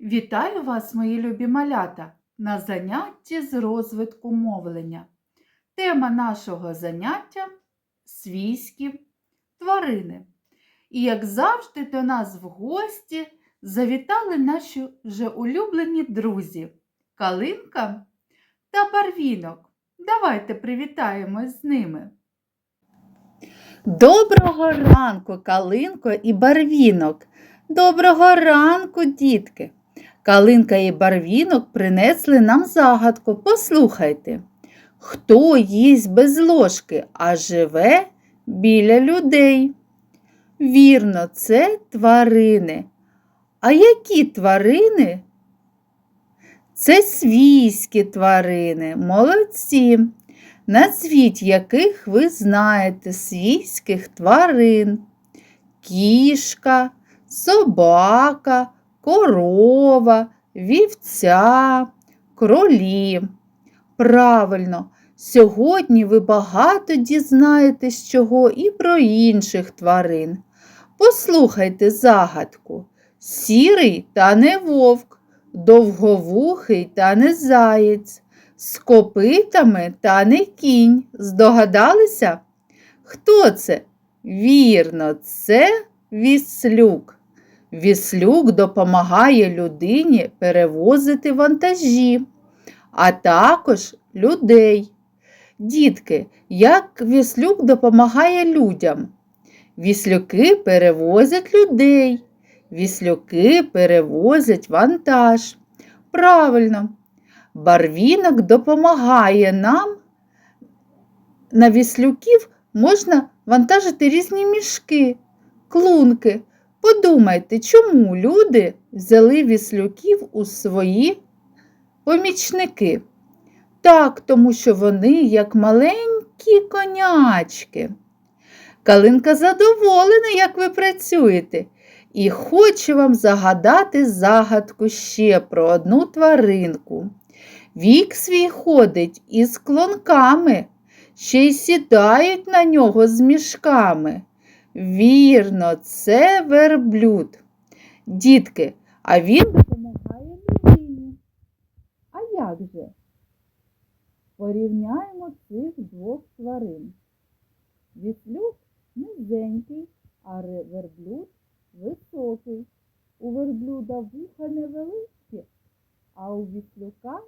Вітаю вас, мої любі малята, на занятті з розвитку мовлення. Тема нашого заняття свійські тварини. І, як завжди, до нас в гості завітали наші вже улюблені друзі Калинка та Барвінок. Давайте привітаємось з ними. Доброго ранку, Калинко і Барвінок. Доброго ранку, дітки. Калинка і барвінок принесли нам загадку. Послухайте. Хто їсть без ложки, а живе біля людей? Вірно, це тварини. А які тварини? Це свійські тварини, молодці. Назвіть, яких ви знаєте свійських тварин. Кішка, собака, корова, вівця, кролі. Правильно, сьогодні ви багато дізнаєтесь чого і про інших тварин. Послухайте загадку. Сірий та не вовк, довговухий та не заєць, з копитами та не кінь. Здогадалися? Хто це? Вірно, це віслюк. Віслюк допомагає людині перевозити вантажі, а також людей. Дітки, як віслюк допомагає людям? Віслюки перевозять людей, віслюки перевозять вантаж. Правильно, барвінок допомагає нам. На віслюків можна вантажити різні мішки, клунки. Подумайте, чому люди взяли віслюків у свої помічники? Так, тому що вони як маленькі конячки. Калинка задоволена, як ви працюєте, і хоче вам загадати загадку ще про одну тваринку. Вік свій ходить із клонками, ще й сідають на нього з мішками. Вірно, це верблюд. Дітки, а він допомагає людині. А як же? Порівняємо цих двох тварин. Віслюк низенький, а верблюд високий. У верблюда вуха невеличкі, а у віслюка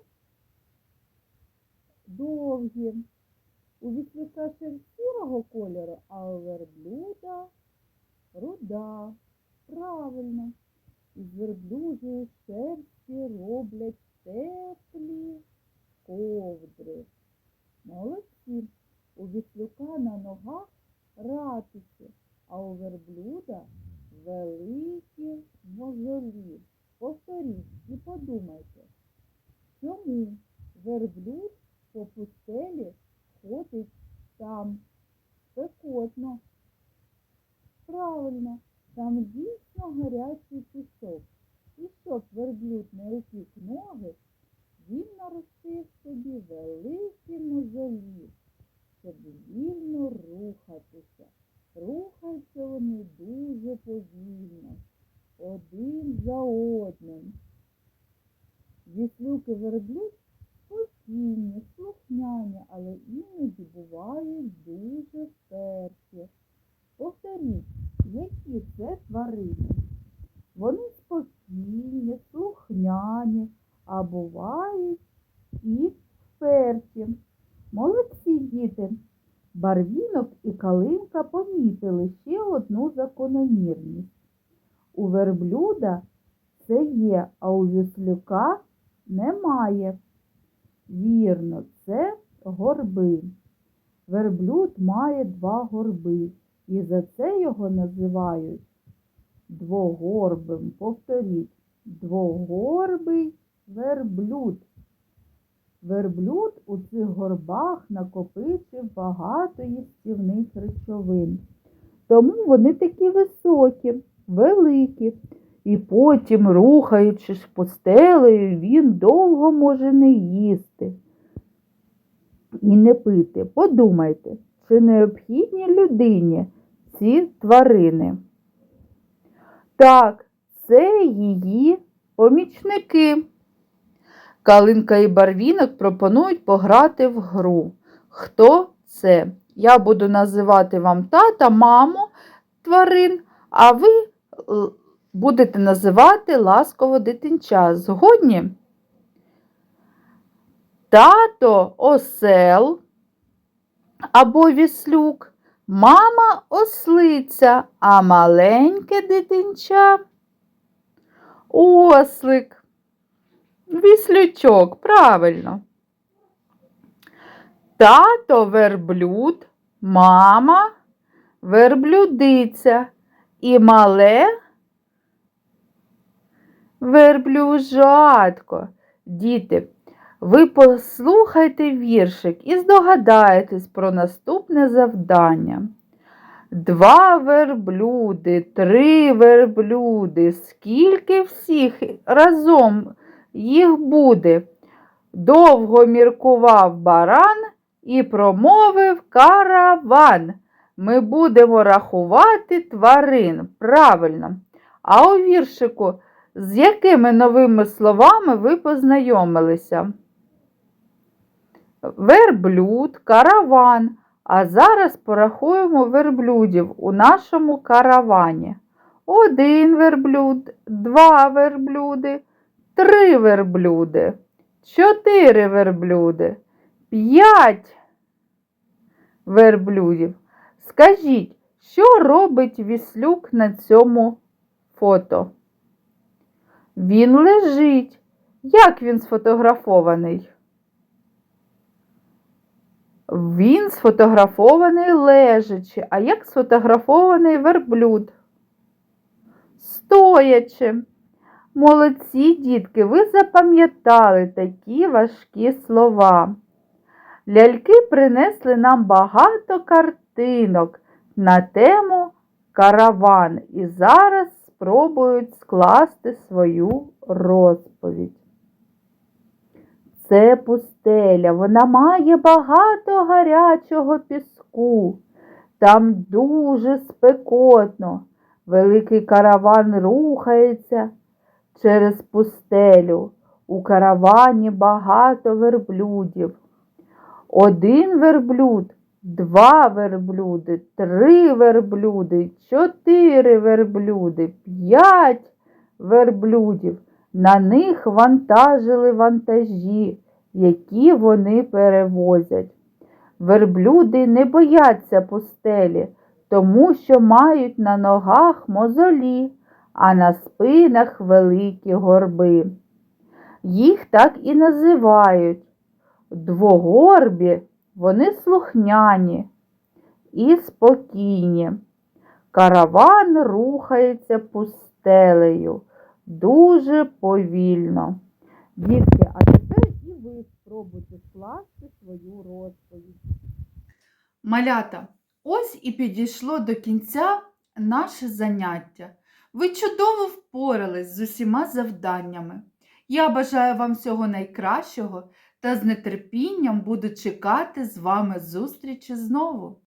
довгі. У віслюка шерсть сірого кольору, а у верблюда руда. Правильно. Із верблюжої шерсті роблять теплі ковдри. Молодці. У віслюка на ногах ратиці, а у верблюда великі мозолі. Повторіть і подумайте, чому верблюд по пустелі ходить там спекотно. Правильно, там дійсно гарячий пісок. І щоб верблюд не опік ноги, він наростив собі великі мозолі, щоб вільно рухатися. Рухаються вони дуже повільно, один за одним. Віслюк і верблюд спокійні, слухняні, але іноді бувають дуже вперті. Повторіть, які це тварини? Вони спокійні, слухняні, а бувають і вперті. Молодці діти! Барвінок і калинка помітили ще одну закономірність. У верблюда це є, а у віслюка немає. Вірно, це горби. Верблюд має два горби, і за це його називають двогорбим. Повторіть, двогорбий верблюд. Верблюд у цих горбах накопичив багато їстівних речовин. Тому вони такі високі, великі. І потім, рухаючись постелею, він довго може не їсти і не пити. Подумайте, чи необхідні людині ці тварини? Так, це її помічники. Калинка і барвінок пропонують пограти в гру. Хто це? Я буду називати вам тата, маму тварин, а ви будете називати ласково дитинча. Згодні? Тато осел або віслюк, мама ослиця, а маленьке дитинча ослик. Віслючок, правильно. Тато верблюд, мама верблюдиця і мале верблюжатко. Діти, ви послухайте віршик і здогадаєтесь про наступне завдання. Два верблюди, три верблюди. Скільки всіх разом їх буде? Довго міркував баран і промовив караван. Ми будемо рахувати тварин. Правильно. А у віршику з якими новими словами ви познайомилися? Верблюд, караван. А зараз порахуємо верблюдів у нашому каравані. Один верблюд, два верблюди, три верблюди, чотири верблюди, п'ять верблюдів. Скажіть, що робить віслюк на цьому фото? Він лежить. Як він сфотографований? Він сфотографований лежачи. А як сфотографований верблюд? Стоячи. Молодці, дітки, ви запам'ятали такі важкі слова. Ляльки принесли нам багато картинок на тему караван і зараз спробують скласти свою розповідь. Це пустеля, вона має багато гарячого піску. Там дуже спекотно. Великий караван рухається через пустелю. У каравані багато верблюдів. Один верблюд, два верблюди, три верблюди, чотири верблюди, п'ять верблюдів. На них вантажили вантажі, які вони перевозять. Верблюди не бояться пустелі, тому що мають на ногах мозолі, а на спинах великі горби. Їх так і називають. Двогорбі вони слухняні і спокійні. Караван рухається пустелею дуже повільно. Дітки, а тепер і ви спробуйте скласти свою розповідь. Малята, ось і підійшло до кінця наше заняття. Ви чудово впорались з усіма завданнями. Я бажаю вам всього найкращого та з нетерпінням буду чекати з вами зустрічі знову.